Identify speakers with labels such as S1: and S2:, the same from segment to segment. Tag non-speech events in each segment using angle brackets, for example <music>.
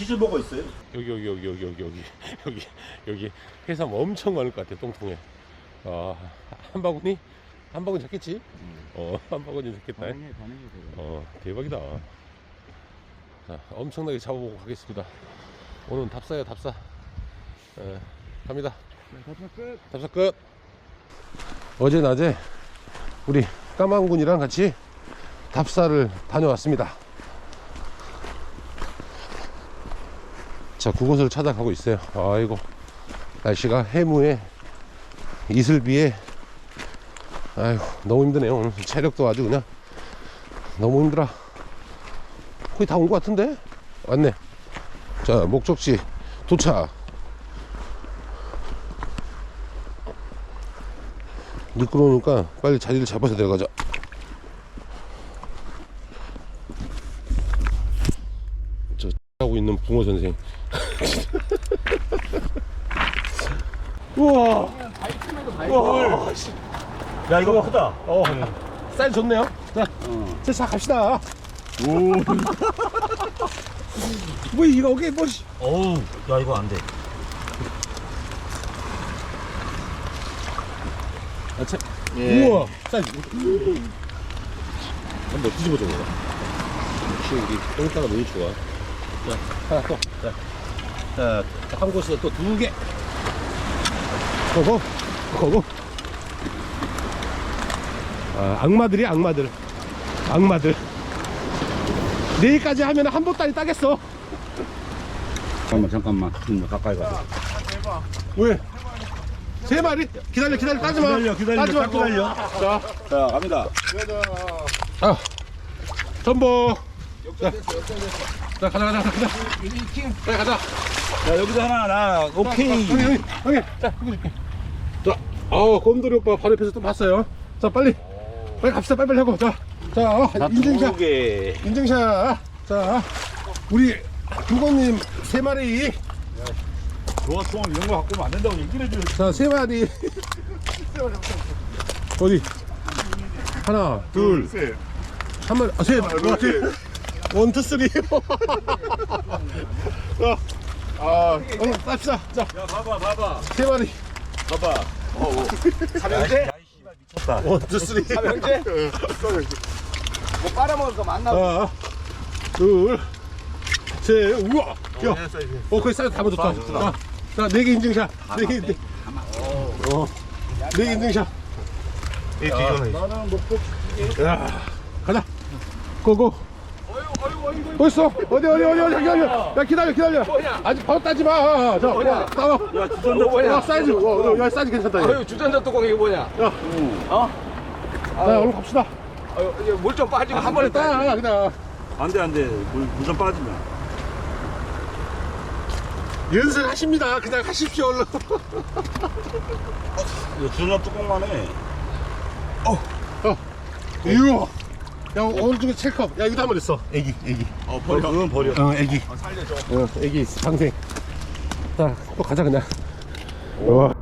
S1: 치즈버거 있어요?
S2: 여기 여기 여기 여기 여기 여기 <laughs> 여기 여기 해삼 엄청 많을 것 같아 똥통에 아한 바구니? 한 바구니 잡겠지? 어한 <laughs> 바구니 잡겠다.
S3: 반응해 반응해 되게.
S2: 어 대박이다. 자 엄청나게 잡아보고 가겠습니다. 오늘은 답사야 답사. 에, 갑니다.
S3: 답사 끝.
S2: 답사 끝. 어제 낮에 우리 까망군이랑 같이 답사를 다녀왔습니다 자 그곳을 찾아가고 있어요. 아이고 날씨가 해무에 이슬비에. 아이고 너무 힘드네요. 오늘 체력도 아주 그냥 너무 힘들어. 거의 다 온 것 같은데? 왔네. 자 목적지 도착. 미끄러우니까 빨리 자리를 잡아서 내려가자 저 하고 있는 붕어 선생 <laughs> 우와 우와 씨.
S1: 야 이거 크다.
S2: 어, 사이즈 좋네요. 자, 자, 자 갑시다. 오. <laughs> 뭐 이거 어게 뭐? 씨.
S1: 어우 야 이거 안 돼.
S2: 아, 참.
S1: 예.
S2: 우와, 사이즈. 한번 뒤집어줘 보자. 역시 우리 똥따가 너무 좋아. 자, 하나 또. 자, 자, 한 곳에 또 두 개. 고고, 고고. 아, 악마들이 악마들. 악마들. 내일까지 하면 한 보따리 따겠어.
S3: 잠깐만 잠깐만 좀 가까이 가.
S2: 왜? 세 마리? 기다려, 기다려, 따지 마.
S1: 기다려 기다려
S2: 따지
S1: 딱
S2: 말고.
S1: 기다려.
S2: 자,
S3: 자 갑니다.
S2: 아, 전보. 자, 자, 가자, 가자, 가자. 자, 가자.
S1: 야 여기도 하나 나 오케이.
S2: 형님, 형님, 형님. 자, 이거 줄게. 자, 아우, 곰돌이 오빠 바로 옆에서 또 봤어요. 자, 빨리. 빨리 갑시다, 빨리빨리 하고. 자, 자, 어, 인증샷.
S1: 두 개.
S2: 인증샷. 자, 우리 두건님 세 마리.
S1: 좋아 통 이런 거 갖고 오면 안 된다고 얘기를 해줘.
S2: 자, 세 마리. 어디? 하나, 둘,
S1: 셋.
S2: 한 마리, 아, 셋. 원, 투, 원, 투, 쓰리. <laughs> 자, 아, 오늘 쌉시다. 자,
S1: 야 봐봐 봐봐
S2: 세 마리.
S1: 봐봐. 삼형제? 미쳤다.
S2: 원, 투, 쓰리.
S3: 삼형제? 뭐 빨아먹을 거 맞나?
S2: 하나, 둘, 셋, 우와! 야, 어, 거기 사이즈 다 맞았다. 자, 자, 네개 인증샷. 네 개, 네. 어, 네개 인증샷.
S1: 이 뒤져네.
S2: 야, 가자. 고고. 어딨어? 어디, 어디, 어디, 어디, 기다려. 야, 기다려, 기다려. 아직 바로 따지 마. 자, 와, 따와.
S1: 야 주전자
S2: 야, 사이즈, 어, 야, 사이즈 괜찮다. 얘.
S3: 주전자 뚜껑 이게 뭐냐?
S2: 자, 얼른 갑시다.
S3: 물좀 빠지고 한 번에
S2: 따, 그냥.
S1: 안돼 안돼 물 무전 빠지면.
S2: 연습하십니다. 그냥 하십시오, 얼른.
S1: 이거 주전자 뚜껑만 해.
S2: 이거. 야, 오늘 중에 첼컵. 야, 이거 한번 있어. 애기, 애기.
S1: 어 버려. 그건 버려.
S2: 어, 애기.
S3: 살려줘.
S2: 어, 애기 방생. 자, 또 가자 그냥. 와.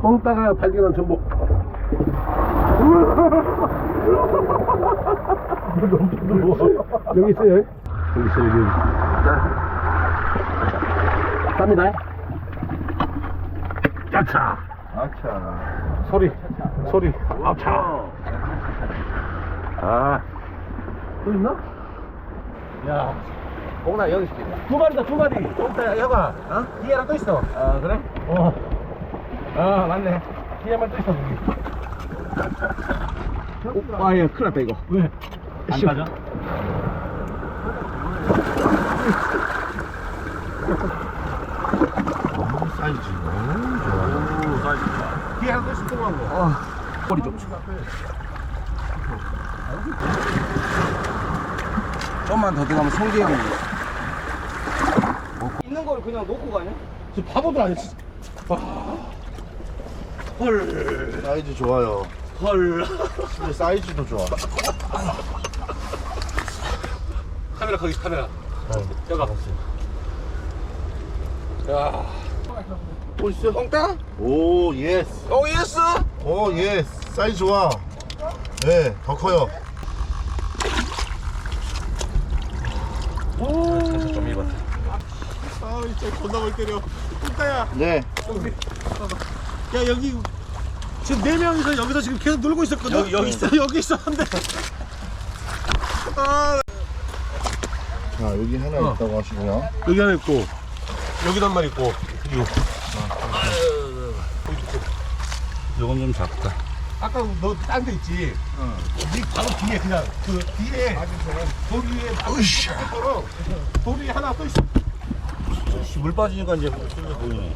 S2: 뻥따가 발견한 전복. 여기 있어요. 여기 있어 여기. 자, 쌉니다. 야차.
S3: 아차.
S2: 소리, 소리. 아차. 아. 또 있나? 야.
S3: 공나 여기 있어.
S2: 두 마리다 두 마리 똥따 야가 어? 뒤에 하나 또 있어
S3: 아 그래?
S2: 어. 아 맞네 뒤에 하나 또 있어 여기
S3: 아예 큰일 났다 이거.
S2: 왜?
S1: 안 빠져? 사이즈. 오 사이즈.
S2: 뒤에 하나 또 있어 똥한 거
S3: 머리 좀. 좀만 더 들어가면 성게고. 있는 걸 그냥 놓고 가냐?
S2: 저 바보들 아니야 진짜
S4: 사이즈 좋아요.
S1: 헐.
S4: 근데 사이즈도 좋아.
S2: 카메라 거기 카메라 여가
S4: 야또 있어?
S3: 똥따?
S4: 오, 예스.
S3: 오 예스.
S4: 오, 예스. 사이즈 좋아. 네, 더 커요.
S2: 좀 입었어 아 진짜 존나 걸 때려. 꿀따야.
S4: 네.
S2: 야 여기 지금 네 명이서 여기서 지금 계속 놀고 있었거든? 여기 여기 있어. <laughs> 여기 있었는데. 아.
S4: 자, 여기 하나
S2: 어.
S4: 있다고 하시고요.
S2: 여기 하나 있고. 여기도 한 마리 있고. 그리고
S1: 이건 좀 작다.
S2: 아까 너 딴 데 있지? 네 바로 뒤에 그냥 그 뒤에 돌 위에 으쌰. 돌이 하나 또 있어
S1: 물 빠지니까 이제 뚫려 보이네.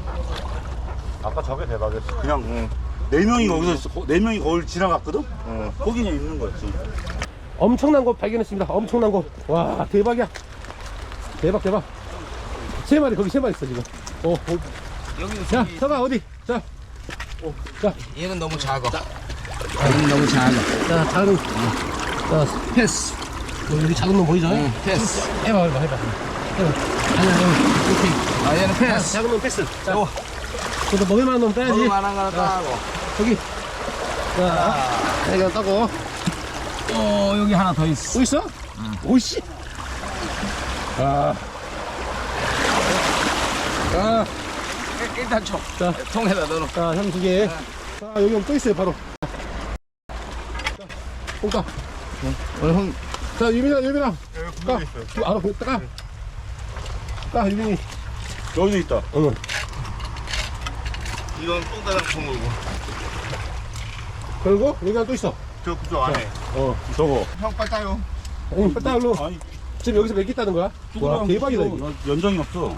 S1: 아까 저게 대박이었어. 그냥 네 명이 거기서 있어. 거- 네 명이 거길 지나갔거든.
S4: 어.
S1: 거기 그냥 있는 거였지.
S2: 엄청난 거 발견했습니다 엄청난 거 와 대박이야 대박 대박 세 마리 거기 세 마리 있어 지금 어, 어.
S5: 여기
S2: 자 서가 어디 자 어, 자,
S5: 얘는 너무 작아. 얘는 너무 작아.
S2: 자, 작은, 자,
S5: 패스.
S2: 어, 여기 작은 놈 보이죠?
S5: 응, 패스.
S2: 해봐, 해봐, 해봐. 오케이.
S5: 아 얘는 패스.
S2: 작은 놈 패스. 자, 그래도 먹을만한 놈 따야지.
S5: 만한 거는 따고.
S2: 여기. 자, 이거 따고.
S5: 어 여기 하나 더 있어.
S2: 또 있어? 오이씨. 아. 아,
S5: 일단 줘.
S2: 자,
S5: 통에다 넣어.
S2: 자, 형두 개. 자, 여기 또 있어요, 바로. 자, 뽕까.
S4: 어, 형,
S2: 자, 유민아, 유민아. 까. 두, 아, 그, 까. 까, 유민이.
S1: 여기도 있다.
S2: 응.
S4: 이건 똥다랑 통으고.
S2: 그리고 여기 하나 또 있어.
S4: 저, 저 안에.
S2: 어.
S1: 저거.
S4: 형, 빨리 따요.
S2: 아니, 빨리 따로.
S1: 아니,
S2: 지금 여기서 몇개 따는 거야? 와, 대박이다, 이거.
S1: 연- 연장이 없어.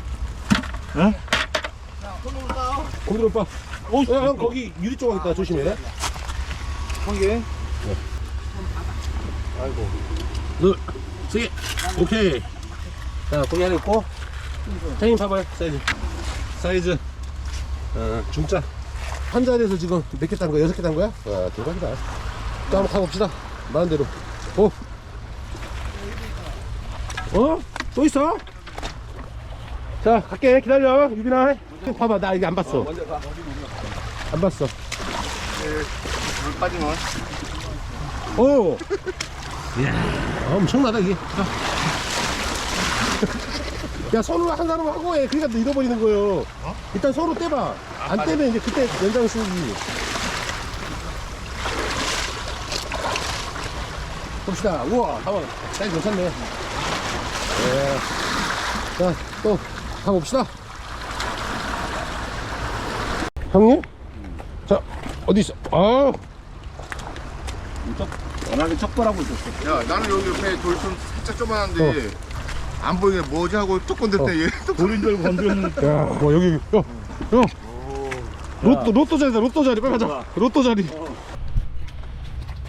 S2: 고기 오빠. 어, 야, 형, 거기 유리 조각 있다. 조심해.
S4: 한 개.
S2: 둘, 세 개. 오케이. 자, 고기 하나 있고. 형님 봐봐요. 사이즈. 사이즈. 어, 중짜. 한 자리에서 지금 몇 개 딴 거야? 여섯 개 딴 거야? 와, 대박이다. 또 한번 가봅시다. 마음대로. 오. 어? 또 있어? 자, 갈게. 기다려. 유빈아. 봐봐. 나 이게 안 봤어. 안 봤어.
S4: 물 빠지면.
S2: 오! <laughs> 이야, 엄청나다, 이게. 자. 야, 손으로 한 사람 하고 해. 그러니까 너 잃어버리는 거예요. 일단 손으로 떼봐. 안 떼면 이제 그때 연장 쓰기. 봅시다. 우와, 가만. 사이즈 괜찮네. 예. 자, 또, 가봅시다. 형님? 자, 어디 있어? 아
S1: 워낙에 척벌하고 있었어.
S4: 야, 나는 여기 옆에 돌 좀 살짝 조만한데. 안 보이네. 뭐지 하고 뚝 건들 때 얘. 또
S1: 돌인 줄 알고 건드렸는데. <laughs>
S2: 야, 뭐 여기, 야, 야. 로또, 로또 자리다, 로또 자리. 빨리 가자. 로또 자리.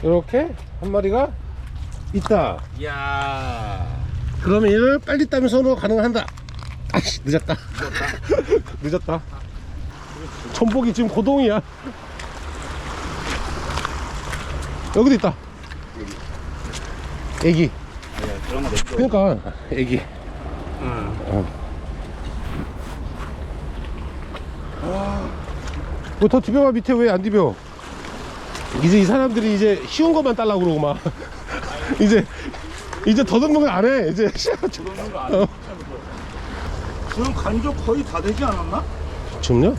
S2: 이렇게 한 마리가 있다.
S5: 야.
S2: 그러면 얘를 빨리 따면 손으로 가능한다. 아씨, 늦었다. 늦었다. <laughs> 천복이 지금 고동이야. 여기도 있다. 애기.
S1: 그런 거 내줘.
S2: 그러니까 애기. 뭐더 디벼봐 밑에 왜 안 디벼? 이제 이 사람들이 이제 쉬운 것만 달라고 그러고 막 <laughs> 이제 이제 더듬는 거안 해. 이제 <laughs> 어.
S1: 지금 간적 거의 다 되지 않았나?
S2: 지금요?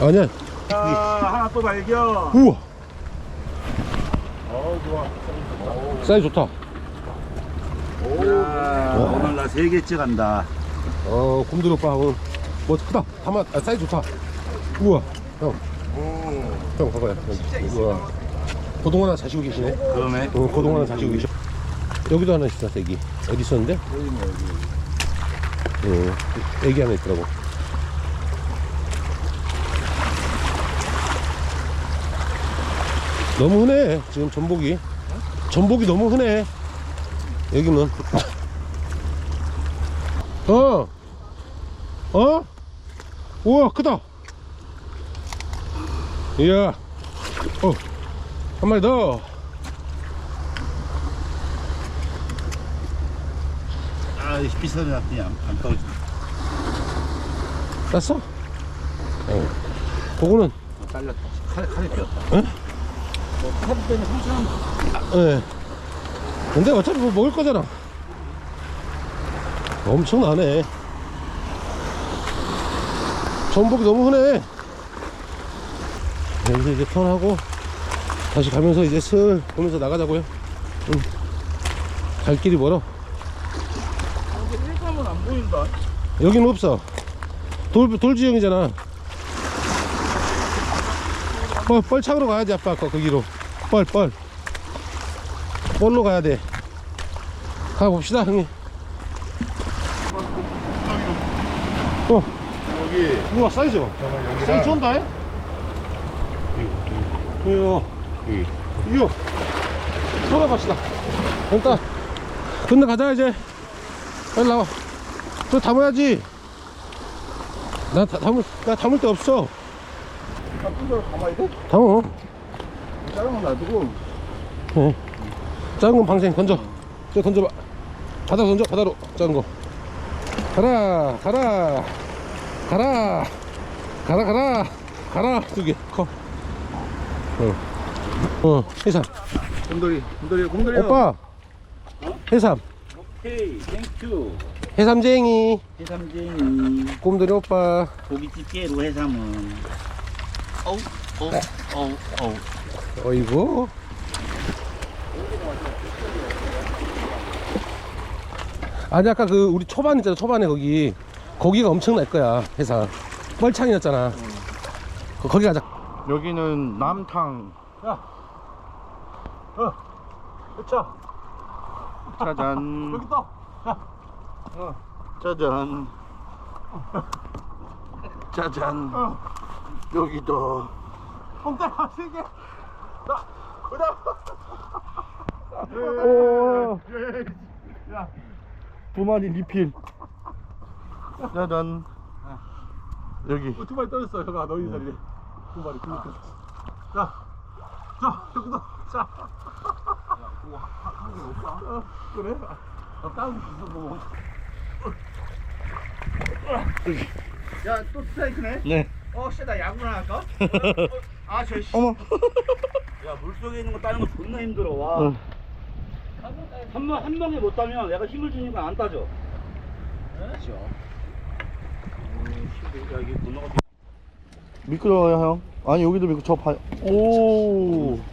S2: 아니야.
S1: 자, 하나 또 발견.
S2: 우와.
S1: 어, 좋아.
S2: 사이즈 좋다.
S1: 야, 오늘 나 세 개째 간다.
S2: 어, 곰돌이 오빠 오늘 뭐 크다. 담아 아, 사이즈 좋다. 우와. 형. 형 봐봐요. 여기. 우와. 고동 하나 자시고 계시네.
S1: 그러네.
S2: 어, 고동 하나 자시고 계셔. 여기도 하나 있어, 애기. 어디 있었는데? 응, 애기 하나 있더라고. 너무 흔해, 지금 전복이. 전복이 너무 흔해. 여기는. <laughs> 어! 어? 우와, 크다! 이야. 어, 한 마리 더.
S1: 아, 비싸게 놨더니 안, 안 떨어진다.
S2: 땄어? 어. 그거는,
S1: 딸렸다. 칼, 칼이 비었다.
S2: 응?
S1: 뭐, 칼 때문에 상처난
S2: 예. 근데 어차피 뭐 먹을 거잖아. 엄청나네. 전복이 너무 흔해. 여기서 이제 턴하고 다시 가면서 이제 슬 보면서 나가자고요. 응. 갈 길이 멀어.
S1: 일감은 안 보인다.
S2: 여기는 없어. 돌, 돌지형이잖아. 뻘, 뻘창으로 가야지, 아빠. 거, 거기로. 뻘, 뻘. 뻘로 가야 돼. 가봅시다, 형님. 어,
S4: 여기
S2: 우와, 사이즈 봐. 사이즈 좋다, 해? 이거, 이거. 돌아 갑시다. 일단, 근데 가자, 이제. 빨리 나와. 또 담아야지. 나 다, 담을, 나 담을 데 없어.
S3: 큰 가만히 돼?
S2: 담어.
S3: 작은 건 놔두고
S2: 어. 작은 건 방생 던져. 저 던져봐. 바다 던져, 바다로. 작은 거. 가라, 가라. 가라. 가라, 가라. 가라. 두 개. 커. 어. 어, 해삼.
S3: 곰돌이 곰돌이 곰돌이
S2: 오빠. 해삼.
S1: 오케이, 땡큐.
S2: 해삼쟁이.
S1: 해삼쟁이.
S2: 곰돌이 오빠.
S1: 고깃집게로 해삼은. 어우, 어우, 어우, 어우.
S2: 어이구. 아니 아까 그 우리 초반 있잖아 초반에 거기. 거기가 엄청날 거야 회사. 뻘창이었잖아. 거- 거기 가자.
S3: 여기는 남탕.
S2: 그쵸
S3: 짜잔.
S2: 여기 또
S3: 짜잔. 짜잔 여기도
S2: 홈따라 세개
S3: 오. 두 마리 리필. 짜잔 여기.
S2: 두 마리 떨어졌어. 형아 너희 자리에 두 마리 두 마리 자, 자 여기도 자. 어, 그래? 아, 다운 있어 뭐.
S3: 야또 스트라이크네?
S1: 네.
S3: 어 씨나 야구나 할까? <laughs> 아 저 씨.
S1: 어머. 야, 물속에 있는 거 따는 거 존나 힘들어. 와.
S3: 어.
S1: 한, 명, 한 명에 못 따면 내가 힘을 주니까 안 따져. 그렇죠. 야, 이게
S3: 미끄러워요 형 아니 여기도 미끄 저 봐. 오 <laughs>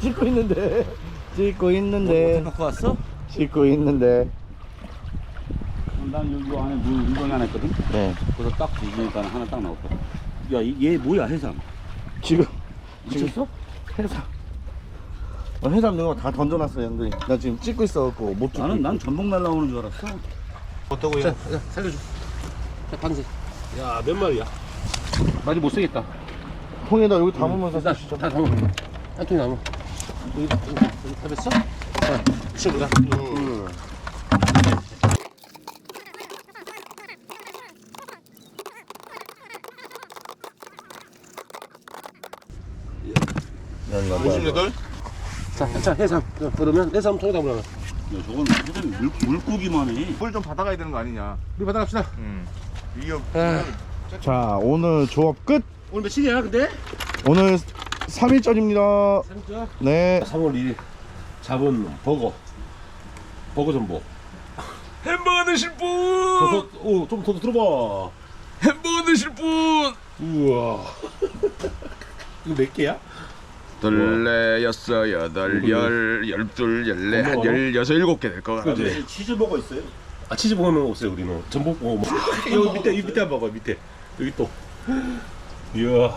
S3: 찍고 있는데 찍고 있는데
S1: 갖고 왔어?
S3: 찍고 있는데
S1: 난 여기 안에 물 운동이 하나 했거든?
S3: 네.
S1: 그래서 딱 뒤지니까 하나 딱 나왔거든. 야, 이- 얘 뭐야, 해삼?
S3: 지금.
S1: 미쳤어?
S3: 해삼. 어, 해삼 넣은 거다 던져놨어 형들이. 나 지금 찍고 있어갖고 못 찍고
S1: 나는 난 전복 날라오는 줄 알았어.
S3: 어떠고요?
S2: 자, 자 살려줘. 자 방생 야몇 마리야? 많이 못 쓰겠다.
S3: 통에다 여기 담으면서
S2: 일단
S3: 쓰시죠.
S2: 다 담아 한 통이 남아. 여기 여기 다 됐어? 자 치우자
S3: 여
S4: 58?
S2: 자, 자 해삼. 자, 그러면 해삼 통에 담으라
S1: 야, 저건 해삼이 물, 물고기만 해.
S4: 물 좀 받아가야 되는 거 아니냐?
S2: 우리 받아 갑시다.
S4: 음. 이게
S2: 아,
S3: 자 오늘 조업 끝.
S2: 오늘 며칠이야 근데?
S3: 오늘 3일절입니다.
S2: 3일
S3: 네.
S2: 3월 2일. 잡은 버거. 버거 전복.
S5: 햄버거 드실 분!
S2: 오 좀 더 들어봐.
S5: 햄버거 드실 분!
S2: 우와. <laughs> 이거 몇 개야?
S4: 둘레 여섯 여덟 열 열둘 열네 한 열여섯 일곱 개될거 같아
S2: 그지?
S1: 치즈버거 있어요?
S2: 아 치즈버거는 없어요 우리는 전복 버거 먹 여기 밑에 이 밑에 먹어 밑에 여기 또 이야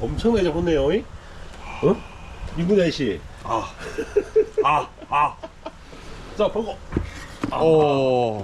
S2: 엄청나게 잡았네요 이? 어? 민구대 씨
S1: 아, 아.
S2: 자 버거
S3: 오.